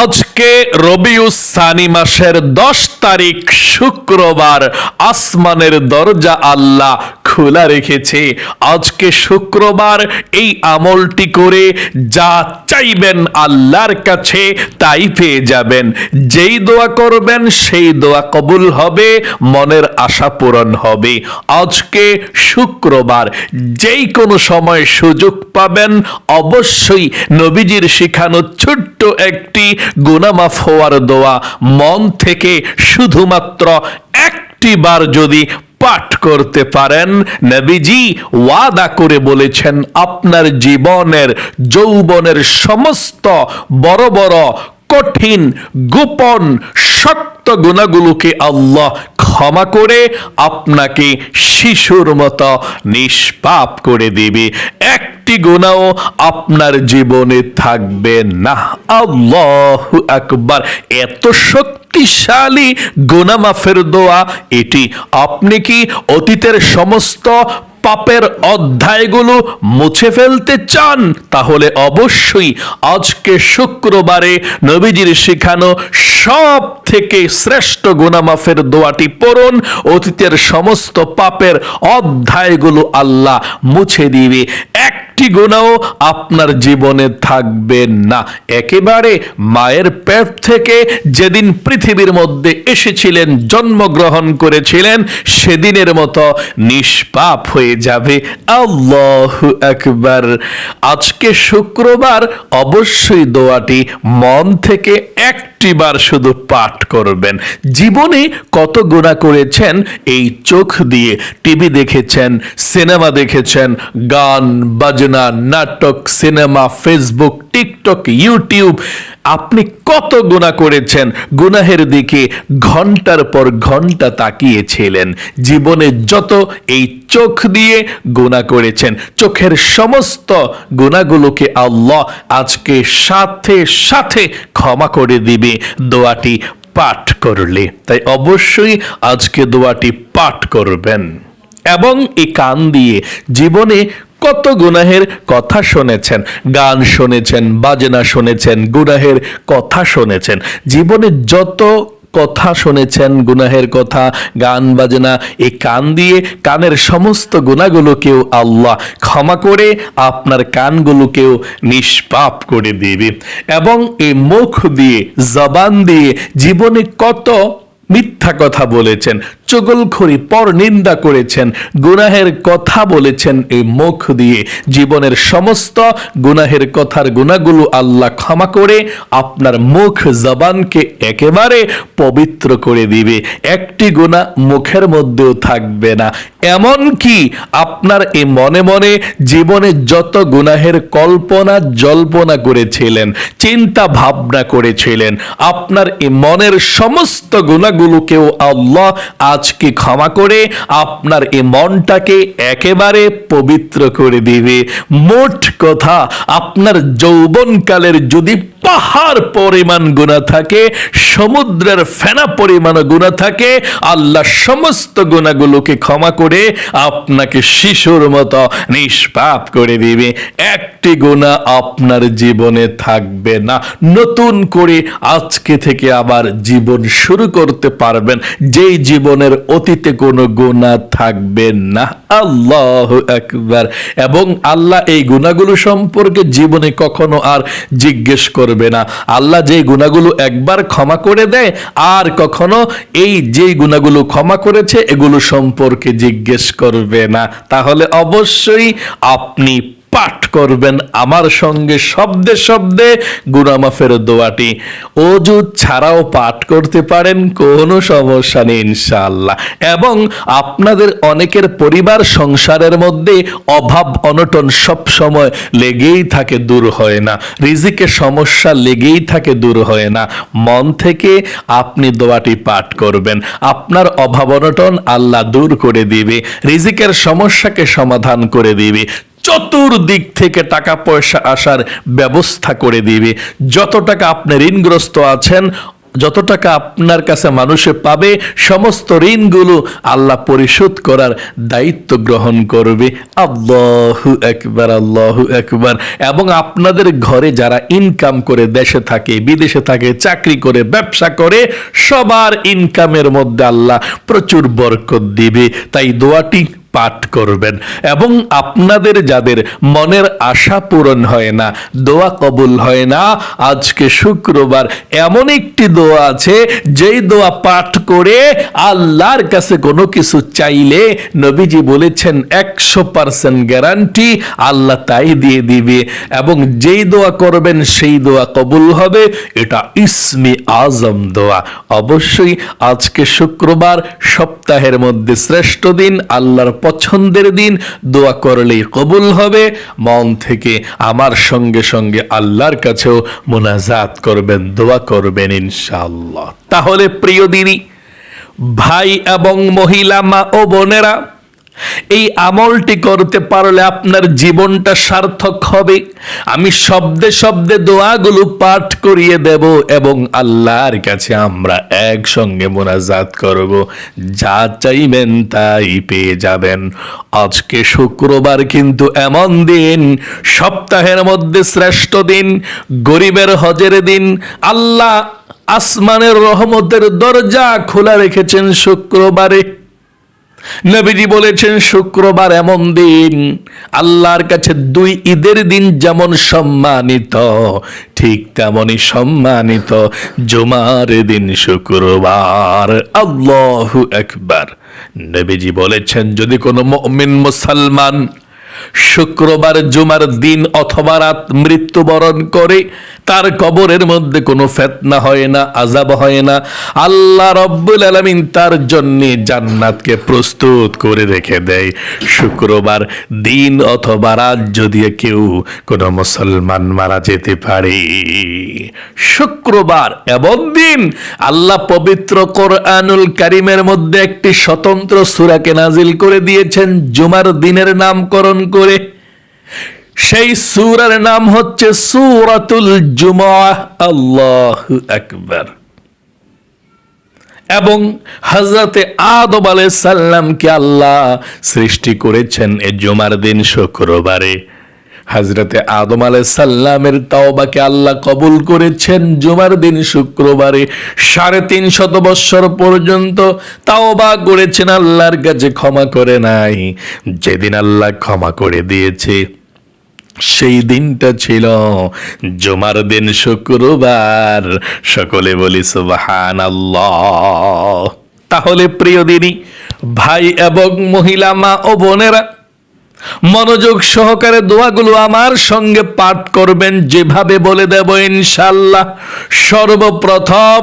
আজকে রবিউস সানি মাসের দশ তারিখ শুক্রবার আসমানের দরজা আল্লাহ খোলা রেখেছে। আজকে শুক্রবার এই আমলটি করে যা চাইবেন আল্লাহর কাছে তাই পেয়ে যাবেন। যেই দোয়া করবেন সেই দোয়া কবুল হবে, মনের আশা পূরণ হবে। আজকে শুক্রবার যেই কোনো সময় সুযোগ পাবেন, অবশ্যই নবীজির শিখানো ছোট্ট একটি গুনামাফ হওয়ার দোয়া মন থেকে শুধুমাত্র একটি বার যদি পাঠ করতে পারেন, নবীজি ওয়াদা করে বলেছেন, আপনার জীবনের, যৌবনের সমস্ত বড় বড় কঠিন, গোপন শক্ত গুণাগুলোকে আল্লাহ ক্ষমা করে আপনাকে শিশুর মতো নিষ্পাপ করে দিবে। একটি গুণাও আপনার জীবনে থাকবে না। আল্লাহ আকবার। এত শক্তিশালী গুনামাফের দোয়া, এটি আপনি কি অতীতের সমস্ত পাপের অধ্যায়গুলো মুছে ফেলতে চান, তাহলে অবশ্যই আজকে শুক্রবারে নবীজির শেখানো সব থেকে শ্রেষ্ঠ গুনামাফের দোয়াটি পড়ুন। অতীতের সমস্ত পাপের অধ্যায়গুলো আল্লাহ মুছে দিবে। একটি গুণাও আপনার জীবনে থাকবে না। একেবারে মায়ের পেট থেকে যেদিন পৃথিবীর মধ্যে এসেছিলেন, জন্মগ্রহণ করেছিলেন, সেদিনের মতো নিষ্পাপ হয়ে যাবে। আল্লাহ একবার আজকে শুক্রবার অবশ্যই দোয়াটি মন থেকে বার শুধু পাঠ করবেন। জীবনে কত গুণা করেছেন এই চোখ দিয়ে। টিভি দেখেছেন, সিনেমা দেখেছেন, গান, বাজনা, নাটক, সিনেমা, ফেসবুক, টিকটক, ইউটিউব আপনি কত গুণা করেছেন? গুনাহের দিকে ঘণ্টার পর ঘণ্টা তাকিয়েছিলেন। জীবনে যত এই চোখ দিয়ে গুণা করেছেন, চোখের সমস্ত গুণাগুলোকে আল্লাহ আজকে সাথে সাথে ক্ষমা করে দিবে। দোয়াটি পাঠ করলে। তাই অবশ্যই আজকে দোয়াটি পাঠ করবেন। এবং এই কান দিয়ে জীবনে কত গুনাহের কথা শুনেছেন, গান শুনেছেন, বাজনা শুনেছেন, গুনাহের কথা শুনেছেন। জীবনে যত কথা শুনেছেন, গুনাহের কথা, গান, বাজনা এই কান দিয়ে কানের সমস্ত গুণাগুলোকেও আল্লাহ ক্ষমা করে আপনার কানগুলোকেও নিষ্পাপ করে দিবে। এবং এই মুখ দিয়ে, জবান দিয়ে জীবনে কত মিথ্যা কথা বলেছেন, চগলখড়ি পর নিন্দা করেছেন, গুনাহের কথা বলেছেন এই মুখ দিয়ে। জীবনের সমস্ত গুনাহের কথার গুণাগুলো আল্লাহ ক্ষমা করে আপনার মুখ জবানকে একেবারে পবিত্র করে দিবে। একটি গুণা মুখের মধ্যেও থাকবে না। এমন কি আপনার এই মনে মনে জীবনে যত গুনাহের কল্পনা জল্পনা করেছিলেন, চিন্তা ভাবনা করেছিলেন, আপনার এই মনের সমস্ত গুণাগুলোকেও আল্লাহ আজকে ক্ষমা করে আপনার এই মনটাকে একেবারে পবিত্র করে দিবে। মোট কথা, আপনার যৌবনকালের যদি পাহাড় পরিমাণ গুণা থাকে, সমুদ্রের ফেনা পরিমাণ গুণা থাকে, আল্লাহ সমস্ত গুণাগুলোকে ক্ষমা করে আপনাকে শিশুর মতো নিষ্পাপ করে দিবে। একটি গুণা আপনার জীবনে থাকবে না। নতুন করে আজকে থেকে আবার জীবন শুরু করতে পারবেন। যেই জীবনের অতীতে কোনো গুণা থাকবে না। আল্লাহ একবার এবং আল্লাহ এই গুণাগুলো সম্পর্কে জীবনে কখনো আর জিজ্ঞেস করবে না। আল্লাহ যে গুণাগুলো একবার ক্ষমা করে দেয়, আর কখনো এই যে গুণাগুলো ক্ষমা করেছে, এগুলো সম্পর্কে জিজ্ঞেস করবে না। তাহলে অবশ্যই আপনি পাঠ করবেন আমার সঙ্গে শব্দে শব্দে গুনামাফের দোয়াটি। অজু ছাড়াও পাঠ করতে পারেন, কোনো সমস্যা নেই ইনশাআল্লাহ। এবং আপনাদের অনেকের পরিবার সংসারের মধ্যে অভাব, অনটন সব সময় লেগেই থাকে, দূর হয় না। রিজিকের সমস্যা লেগেই থাকে, দূর হয় না। মন থেকে আপনি দোয়াটি পাঠ করবেন। আপনার অভাব, অনটন আল্লাহ দূর করে দিবে। রিজিকের সমস্যাকে সমাধান করে দিবে। চতুর্দিক থেকে টাকা পয়সা আসার ব্যবস্থা করে দিবে। যত টাকা আপনি ঋণগ্রস্ত আছেন, যত টাকা আপনার কাছে মানুষে পাবে, সমস্ত ঋণগুলো আল্লাহ পরিশোধ করার দায়িত্ব গ্রহণ করবে। আল্লাহু একবার আল্লাহু একবার এবং আপনাদের ঘরে যারা ইনকাম করে দেশে থাকে, বিদেশে থাকে, চাকরি করে, ব্যবসা করে, সবার ইনকামের মধ্যে আল্লাহ প্রচুর বরকত দিবে। তাই দোয়াটি পাঠ করবেন। এবং আপনাদের যাদের মনের আশা পূরণ হয় না, দোয়া কবুল হয় না, আজকে শুক্রবার এমন একটি দোয়া আছে, যেই দোয়া পাঠ করে আল্লাহর কাছে কোনো কিছু চাইলে নবীজি বলেছেন, একশো পার্সেন্ট গ্যারান্টি আল্লাহ তাই দিয়ে দিবে। এবং যেই দোয়া করবেন, সেই দোয়া কবুল হবে। এটা ইসমি আজম দোয়া। অবশ্যই আজকে শুক্রবার সপ্তাহের মধ্যে শ্রেষ্ঠ দিন আল্লাহর পছন্দের দিন দোয়া করলেই কবুল হবে। মন থেকে আমার সঙ্গে সঙ্গে আল্লাহর কাছেও মোনাজাত করবেন, দোয়া করবেন ইনশাআল্লাহ। তাহলে প্রিয় দিনী, ভাই এবং মহিলা মা ও বোনেরা এই আমলটি করতে পারলে আপনার জীবনটা সার্থক হবে। আমি শব্দে শব্দে দোয়াগুলো পাঠ করিয়ে দেব এবং আল্লাহর কাছে আমরা একসঙ্গে মোনাজাত করব। যা চাইবেন তাই পেয়ে যাবেন। আজকে শুক্রবার কিন্তু এমন দিন, সপ্তাহের মধ্যে শ্রেষ্ঠ দিন, গরিবের হজের দিন। আল্লাহ আসমানের রহমতের দরজা খোলা রেখেছেন শুক্রবারে। নবীজি বলেছেন, শুক্রবার এমন দিন, আল্লাহর কাছে দুই ঈদের দিন যেমন সম্মানিত, ঠিক তেমনই সম্মানিত। জুমার দিন শুক্রবার, আল্লাহু একবার। নবীজি বলেছেন, যদি কোনো মুমিন মুসলমান শুক্রবার জুমার দিন অথবা রাত মৃত্যুবরণ করে তার কবরের মধ্যে কোনো ফেতনা হয় না আজাব হয় না। আল্লাহ রব্বুল আলমিন তার জন্যে জান্নাতকে প্রস্তুত করে রেখে দেয়। শুক্রবার দিন অথবা রাত যদি কেউ কোনো মুসলমান মারা যেতে পারে। শুক্রবার এমন দিন, আল্লাহ পবিত্র কোরআনুল কারিমের মধ্যে একটি স্বতন্ত্র সুরাকে নাজিল করে দিয়েছেন। জুমার দিনের নামকরণ করে। সেই সুরার নাম হচ্ছে সুরাতুল জুমা আল্লাহ একবার এবং হজরতে আদম আলাই সাল্লামকে আল্লাহ সৃষ্টি করেছেন এ জুমার দিন শুক্রবারে। হজরতে আদম আলাই সাল্লামের তাওবাকে আল্লাহ কবুল করেছেন জুমার দিন শুক্রবারে। সাড়ে তিন শত বৎসর পর্যন্ত তাওবা করেছেন, আল্লাহর কাছে ক্ষমা করে নাই। যেদিন আল্লাহ ক্ষমা করে দিয়েছে, সেই দিনটা ছিল জুমার দিন শুক্রবার। সকলে বলি সুবাহান তাহলে প্রিয় দিনী, ভাই এবং মহিলা, মা ও বোনেরা মনোযোগ সহকারে দোয়াগুলো আমার সঙ্গে পাঠ করবেন যেভাবে বলে দেব ইনশাল্লাহ সর্বপ্রথম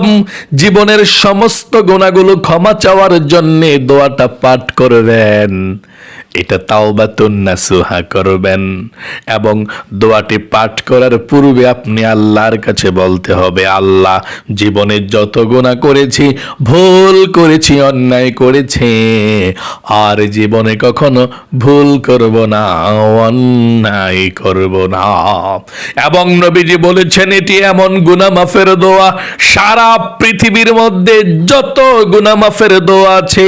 জীবনের সমস্ত গোনাগুলো ক্ষমা চাওয়ার জন্যে দোয়াটা পাঠ করবেন। এটা তাওবাতুন নাসুহা করবেন এবং দোয়াটি পাঠ করার পূর্বে আপনি আল্লাহর কাছে বলতে হবে, আল্লাহ জীবনে যত গুণা করেছি, ভুল করেছি, অন্যায় করেছি, আর জীবনে কখনো ভুল করব না, অন্যায় করব না। এবং নবীজি বলেছেন, এটি এমন গুনাহ মাফের দোয়া, সারা পৃথিবীর মধ্যে যত গুনাহ মাফের দোয়া আছে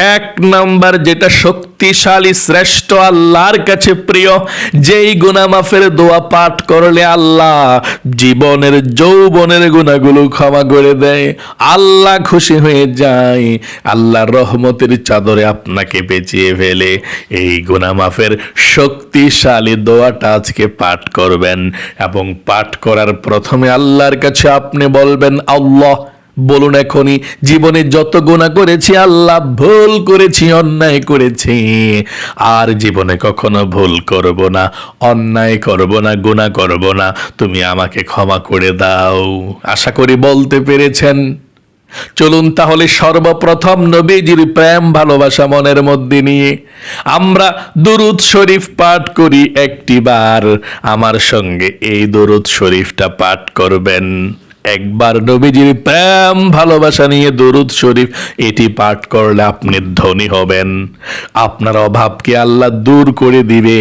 এক নাম্বার যেটা শক্তিশালী, শ্রেষ্ঠ আল্লাহর কাছে প্রিয়, যেই গুনামাফের দোয়া পাঠ করলে আল্লাহ জীবনের, যৌবনের গুণাগুলো ক্ষমা করে দেয়। আল্লাহ খুশি হয়ে যায়। আল্লাহ রহমতের চাদরে আপনাকে বেঁচিয়ে ফেলে। এই গুনামাফের শক্তিশালী দোয়াটা আজকে পাঠ করবেন এবং পাঠ করার প্রথমে আল্লাহর কাছে আপনি বলবেন, আল্লাহ বলুন এখনই, জীবনে যত গুণা করেছি, আল্লাহ ভুল করেছি, অন্যায় করেছি। আর জীবনে কখনো ভুল করব না, অন্যায় করব না গুণা করব না। তুমি আমাকে ক্ষমা করে দাও। আশা করি বলতে পেরেছেন। চলুন তাহলে সর্বপ্রথম নবীজির প্রেম, ভালোবাসা মনের মধ্যে নিয়ে আমরা দুরুদ শরীফ পাঠ করি একটি বার আমার সঙ্গে এই দুরুদ শরীফটা পাঠ করবেন। একবার নবীজির প্রেম, ভালোবাসা নিয়ে দরুদ শরীফ, এটি পাঠ করলে আপনি ধনী হবেন। আপনার অভাবকে আল্লাহ দূর করে দিবে,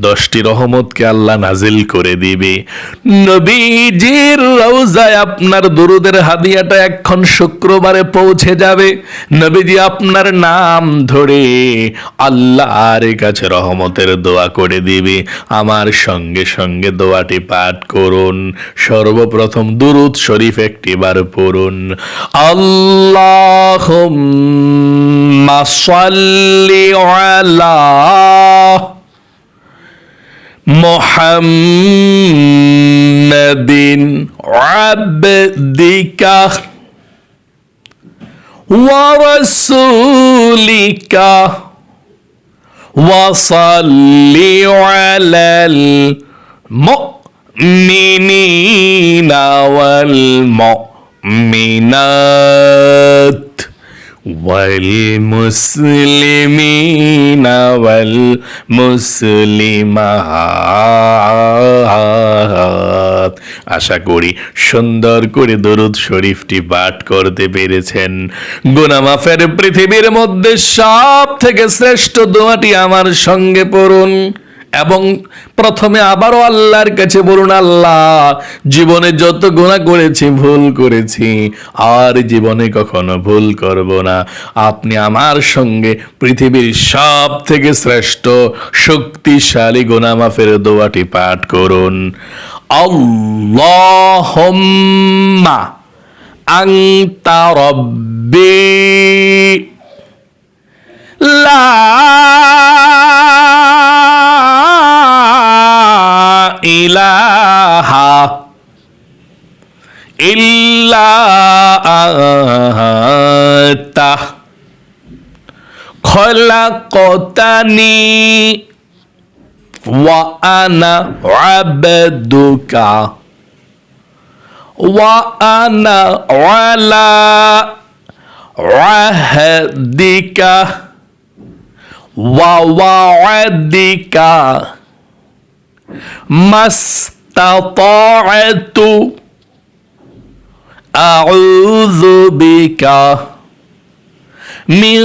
দশটি রহমতকে আল্লাহ নাজিল করে দিবে। নবীজির রওজায় আপনার দরুদের হাদিয়াটা এখন শুক্রবারে পৌঁছে যাবে। নবীজি আপনার নাম ধরে আল্লাহর কাছে রহমতের দোয়া করে দিবে। আমার সঙ্গে সঙ্গে দোয়াটি পাঠ করুন। সর্বপ্রথম দুরুদ শরীফ একটিবার পড়ুন আল্লাহ সাল্লি আলা محمد عبدك ورسولك وصل على المؤمنين والمؤمنات والمسلمين والمسلمات আশা করি সুন্দর করে দরুদ শরীফটি পাঠ করতে পেরেছেন গুনামাফের পৃথিবীর মধ্যে সব থেকে শ্রেষ্ঠ দোয়াটি আমার সঙ্গে পড়ুন এবং প্রথমে আবারও আল্লাহর কাছে বলুন, আল্লাহ, জীবনে যত গুণা করেছি, ভুল করেছি, আর জীবনে কখনো ভুল করব না। আপনি আমার সঙ্গে পৃথিবীর সব থেকে শ্রেষ্ঠ শক্তিশালী গুনামাফের দোয়াটি পাঠ করুন। আল্লাহুম্মা আংতা রব্বি লা আনতা খলাকতানি ওয়া আনা আবদুকা ওয়া আনা আলা আহদিকা ووعدك ما استطعت أعوذ بك من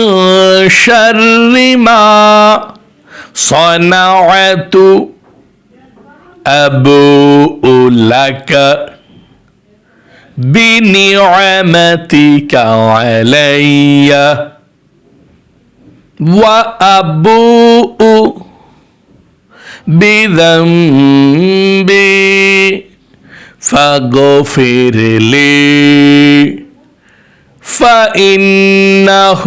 شر ما صنعت. أبوء لك بنعمتك عليّ. وأبوء بذنبي. فاغفر لي فإنه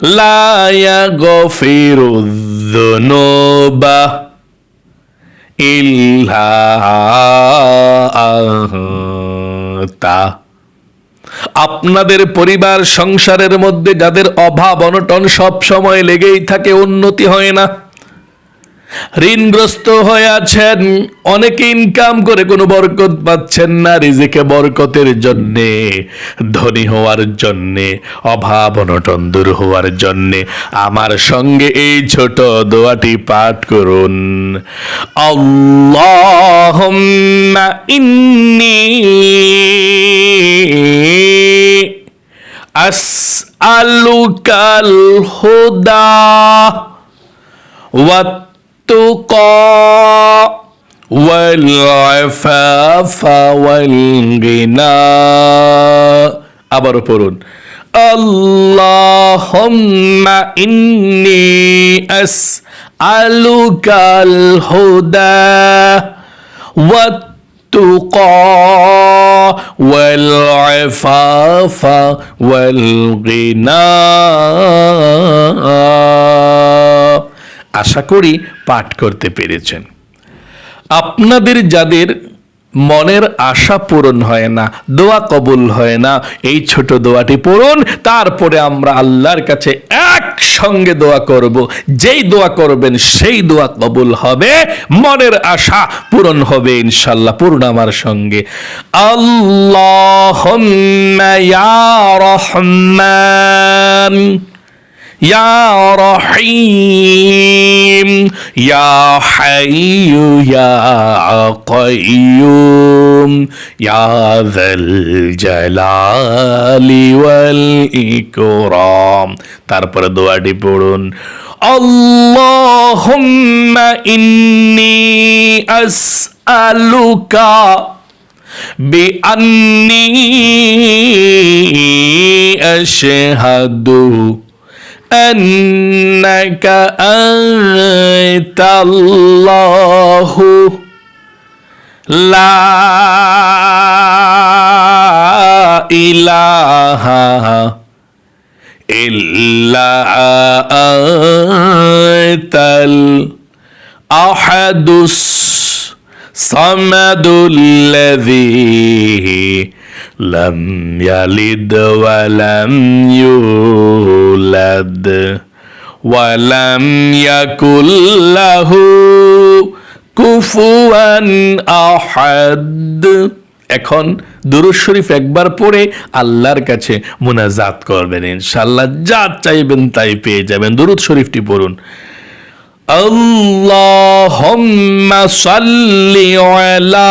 لا يغفر الذنوب إلا أنت আপনাদের পরিবার সংসারের মধ্যে যাদের অভাব অনটন সব সময় লেগেই থাকে উন্নতি হয় না ঋণগ্রস্ত হয়ে আছেন অনেকে ইনকাম করে কোনো বরকত পাচ্ছেন না রিজিকে বরকতের জন্যে, ধনী হওয়ার জন্যে, অভাব অনটন দূর হওয়ার জন্যে। আমার সঙ্গে এই ছোট দোয়াটি পাঠ করুন। আল্লাহুম্মা ইন্নী আসআলুকাল হুদা والتقى والعفاف والغنى আবারও পড়ুন اللهم إني أسألك الهدى والتقى والعفاف والغنى আশা করি পাঠ করতে পেরেছেন। আপনাদের যাদের মনের আশা পূরণ হয় না, দোয়া কবুল হয় না, এই ছোট দোয়াটি পড়ুন, তারপরে আমরা আল্লাহর কাছে একসঙ্গে দোয়া করব। যেই দোয়া করবেন, সেই দোয়া কবুল হবে, মনের আশা পূরণ হবে ইনশাল্লাহ পূর্ণ আমার সঙ্গে। আল্লাহ রহমান। يا رحيم يا حي يا قيوم يا ذا الجلال والإكرام তারপরে দোয়াটি পড়ুন اللهم إني أسألك بأني أشهد أنك أنت الله. لا إله إلا أنت الأحد الصمد الذي لم يلد ولم يولد ولم يكن له কুফুয়ান আহাদ এখন দুরুদ শরীফ একবার পড়ে আল্লাহর কাছে মুনাজাত করবেন ইনশাআল্লাহ যা চাইবেন তাই পেয়ে যাবেন দুরুদ শরীফটি পড়ুন আল্লাহুম্মা সাল্লি আলা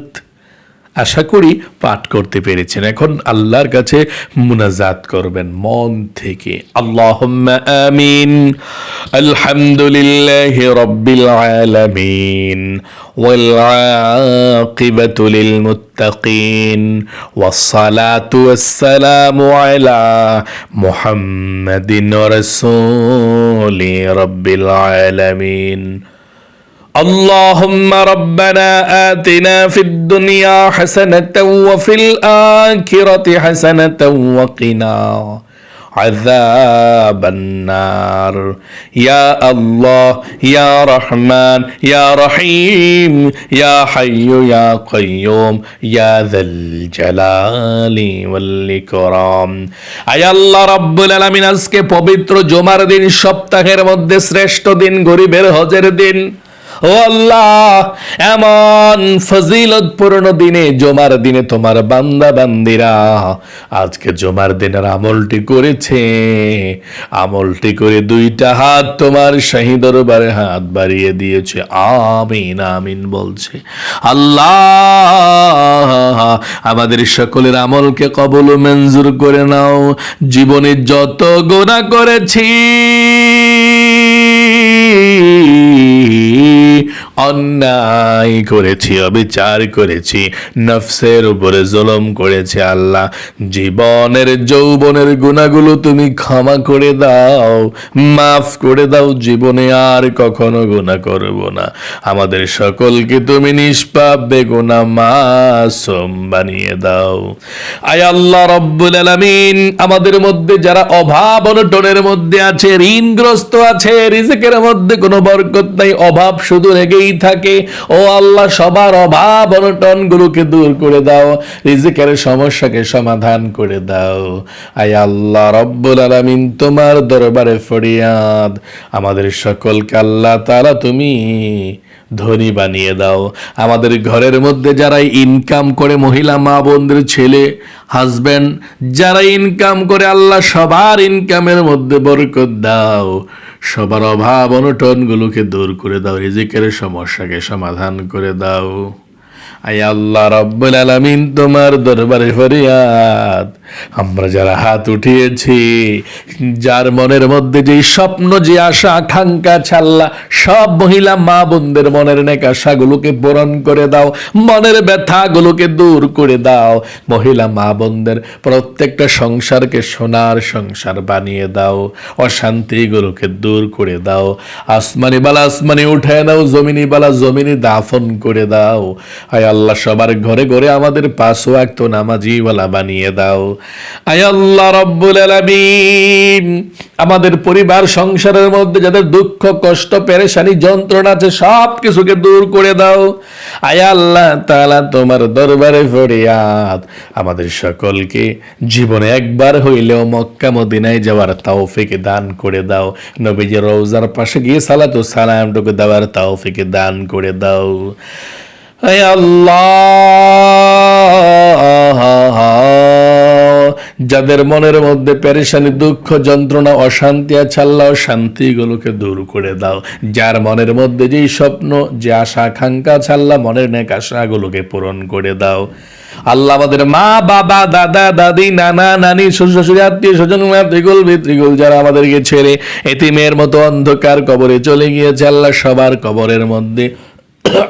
আশা করি পাঠ করতে পেরেছেন এখন আল্লাহর কাছে মুনাজাত করবেন মন থেকে আল্লাহুম্মা আমিন আলহামদুলিল্লাহ রব্বিল আলামিন والعاقبة للمتقين والصلاة والسلام على محمد رسول رب العالمين اللهم ربنا آتنا في الدنيا حسنة وفي الآخرة حسنة وقنا عذاب النار يا الله يا رحمن يا رحيم يا حي يا قيوم يا ذا الجلال والإكرام আয় আল্লাহ রব্বুল আলামিন আজকে পবিত্র জুমার দিন সপ্তাহের মধ্যে শ্রেষ্ঠ দিন গরিবের হজের দিন আল্লাহ, এমন ফজিলতপূর্ণ দিনে, জমার দিনে তোমার বান্দা বান্দিরা, আজকে জমার দিনের আমলটি করেছে। আমলটি করে দুইটা হাত তোমার শাহী দরবারে হাত বাড়িয়ে দিয়েছে। আমিন আমিন বলছে। আল্লাহ, আমাদের সকলের আমলকে কবল মঞ্জুর করে নাও। জীবনে যত গোনা করেছি অন্যায় করেছি, অবিচার করেছি, নফসের উপরে জুলুম করেছি আল্লাহ। জীবনের, যৌবনের গুণাগুলো তুমি ক্ষমা করে দাও, মাফ করে দাও, জীবনে আর কখনো গুণা করব না। আমাদের সকলকে তুমি নিষ্পাপ, বেগুনা মাসুম বানিয়ে দাও। আয় আল্লাহ রব্বুল আলামিন, আমাদের মধ্যে যারা অভাব অনটনের মধ্যে আছে, ঋণগ্রস্ত আছে, রিজিকের মধ্যে কোনো বরকত নাই, অভাব শুধু লেগেই থাকে। ও আল্লাহ, সবার অভাব অনটন গুলোকে দূর করে দাও, রিজিকের সমস্যাকে সমাধান করে দাও। আয় আল্লাহ, রব্বুল আলামিন তোমার দরবারে ফরিয়াদ। আমাদের সকলকে আল্লাহ তারা তুমি ধনী বানিয়ে দাও। আমাদের ঘরের মধ্যে যারা ইনকাম করে মহিলা, মা, বোনদের ছেলে হাজবেন্ড যারা ইনকাম করে আল্লাহ, সবার ইনকামের মধ্যে বরকত দাও। সবার অভাব অনটনগুলোকে দূর করে দাও, রিজিকের সমস্যাকে সমাধান করে দাও। আই আল্লাহ রব্বুল আলামিন তোমার দরবারে ফরিয়াদ। আমরা যারা হাত উঠিয়েছি, যার মনের মধ্যে যে স্বপ্ন, যে আশা, আকাঙ্ক্ষা, ছাল্লা, সব মহিলা মা বোনদের মনের নেক আশাগুলোকে পূরণ করে দাও, মনের ব্যথাগুলোকে দূর করে দাও, মহিলা মা বোনদের প্রত্যেকটা সংসারকে সোনার সংসার বানিয়ে দাও, অশান্তিগুলোকে দূর করে দাও, আসমানি বালা আসমানি উঠে দাও জমিনি বালা জমিনি দাফন করে দাও, আয় আল্লাহ সবার ঘরে ঘরে আমাদের পাঁচও এক তো নামাজিওয়ালা বানিয়ে দাও আমাদের পরিবার, সংসারের মধ্যে যাদের দুঃখ, কষ্ট, পেরেশানি, যন্ত্রণা আছে সব কিছুকে দূর করে দাও। আয় আল্লাহ তাআলা তোমার দরবারে ফরিয়াদ। আমাদের সকলকে জীবনে একবার হইলেও মক্কা, মদিনায় যাওয়ার তৌফিক দান করে দাও। নবীজি রওজার পাশে গিয়ে সালাতু সালামটুকু দেওয়ার তৌফিক দান করে দাও। আয় আল্লাহ যাদের মনের মধ্যে পেরেশানি, দুঃখ, যন্ত্রণা, অশান্তি আছে, আল্লাহ শান্তিগুলোকে দূর করে দাও। যার মনের মধ্যে যেই স্বপ্ন, যে আশা, আকাঙ্ক্ষা আছে, আল্লাহ মনের নেক আশাগুলোকে পূরণ করে দাও। আল্লাহ আমাদের মা, বাবা, দাদা, দাদি, নানা, নানি, শ্বশুর শাশুড়ি, আত্মীয় স্বজন ত্রিগুল বিত্রিগুল যারা আমাদেরকে ছেড়ে এতিমের মতো অন্ধকার কবরে চলে গিয়েছে, আল্লাহ সবার কবরের মধ্যে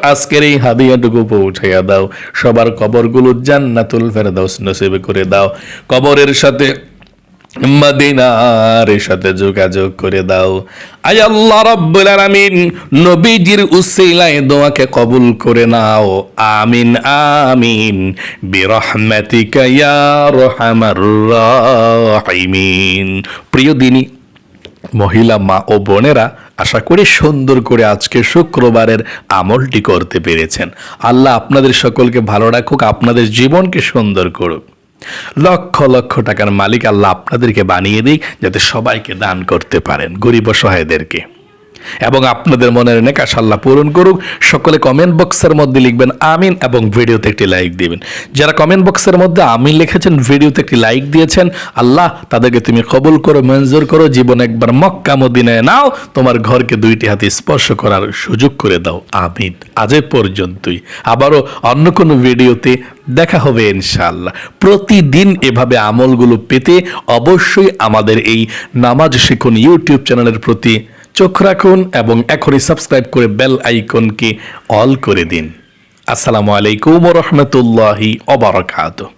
আজকের এই হাদিয়াটুকু পৌঁছাইয়া দাও। সবার কবরগুলো জান্নাতুল ফেরদাউস নসিবে করে দাও। কবরের সাথে, মদিনার সাথে যোগাযোগ করে দাও। আয় আল্লাহ রাব্বুল আলামিন, নবীজির উসিলায় দোয়াকে কবুল করে নাও। আমিন আমিন। বিরহমাতিকা ইয়া রহমার রাহিমিন। প্রিয় দিনী, মহিলা মা ও বোনেরা আশা করি সুন্দর করে আজকে শুক্রবারের আমলটি করতে পেরেছেন। আল্লাহ আপনাদের সকলকে ভালো রাখুক, আপনাদের জীবনকে সুন্দর করুক। লক্ষ লক্ষ টাকার মালিক আল্লাহ আপনাদেরকে বানিয়ে দিক, যাতে সবাইকে দান করতে পারেন গরিব অসহায়দেরকে। এবং আপনাদের মনের নেকাশ আল্লাহ পূরণ করুক। সকলে কমেন্ট বক্সের মধ্যে লিখবেন আমিন এবং ভিডিওতে একটি লাইক দিবেন। যারা কমেন্ট বক্সের মধ্যে আমিন লিখেছেন, ভিডিওতে একটি লাইক দিয়েছেন, আল্লাহ তাদেরকে তুমি কবুল করো, মঞ্জুর করো, জীবন একবার মক্কা মদিনায় নাও, তোমার ঘরকে দুইটি হাতে স্পর্শ করার সুযোগ করে দাও। আমিন। আজ পর্যন্তই। আবারও অন্য কোনো ভিডিওতে দেখা হবে ইনশাআল্লাহ। প্রতিদিন এভাবে আমলগুলো পেতে অবশ্যই আমাদের এই নামাজ শিখুন ইউটিউব চ্যানেলের প্রতি চোখ রাখুন এবং এখনই সাবস্ক্রাইব করে বেল আইকনকে অল করে দিন। আসসালামু আলাইকুম রহমতুল্লাহি অবরাকাতুহ